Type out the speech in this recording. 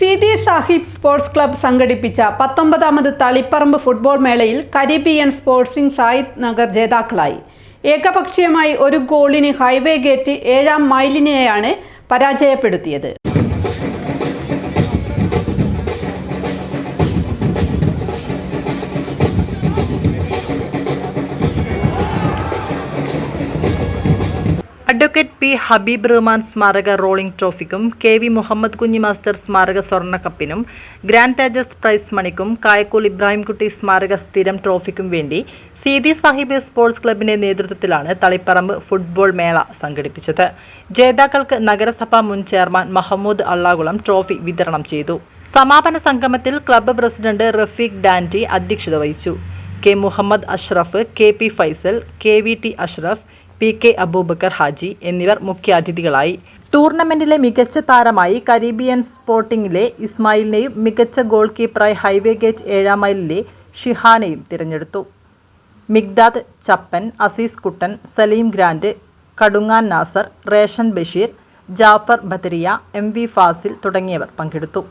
Seethi Sahib sports club സംഘടിപ്പിച്ച പത്തൊമ്പതാമത് Taliparamba football മേളയിൽ കരീബിയൻ സ്പോർട്സിംഗ് സായിദ് നഗർ ജേതാക്കളായി. ഏകപക്ഷീയമായി ഒരു ഗോളിന് ഹൈവേ ഗേറ്റ് ഏഴാം മൈലിനെയാണ് പരാജയപ്പെടുത്തിയത്. അഡ്വക്കേറ്റ് പി ഹബീബ് റഹ്മാൻ സ്മാരക rolling ട്രോഫിക്കും K V Muhammad Kunhi master സ്മാരക സ്വർണക്കപ്പിനും ഗ്രാൻഡ് തേജസ് പ്രൈസ് മണിക്കും കായക്കൂൽ ഇബ്രാഹിംകുട്ടി സ്മാരക സ്ഥിരം ട്രോഫിക്കും വേണ്ടി സീതി സാഹിബ് സ്പോർട്സ് ക്ലബിന്റെ നേതൃത്വത്തിലാണ് തളിപ്പറമ്പ് ഫുട്ബോൾ മേള സംഘടിപ്പിച്ചത്. ജേതാക്കൾക്ക് നഗരസഭാ മുൻ ചെയർമാൻ മഹമ്മൂദ് അള്ളാകുളം ട്രോഫി വിതരണം ചെയ്തു. സമാപന സംഗമത്തിൽ ക്ലബ്ബ് പ്രസിഡന്റ് റഫീഖ് ഡാന്റി അധ്യക്ഷത വഹിച്ചു. K Muhammad Ashraf K P Faisal K V T Ashraf P K Aboobacker Haji എന്നിവർ മുഖ്യാതിഥികളായി. ടൂർണമെന്റിലെ മികച്ച താരമായി കരീബിയൻ സ്പോർട്ടിംഗിലെ ഇസ്മായിലിനെയും മികച്ച ഗോൾ കീപ്പറായി ഹൈവേ ഗേറ്റ് ഏഴാം മൈലിലെ ഷിഹാനെയും തിരഞ്ഞെടുത്തു. Migdad Chappan Azeez Kuttan Saleem grand Kadungan Nasar ration Basheer Jafar Badariya M V Fasil തുടങ്ങിയവർ പങ്കെടുത്തു.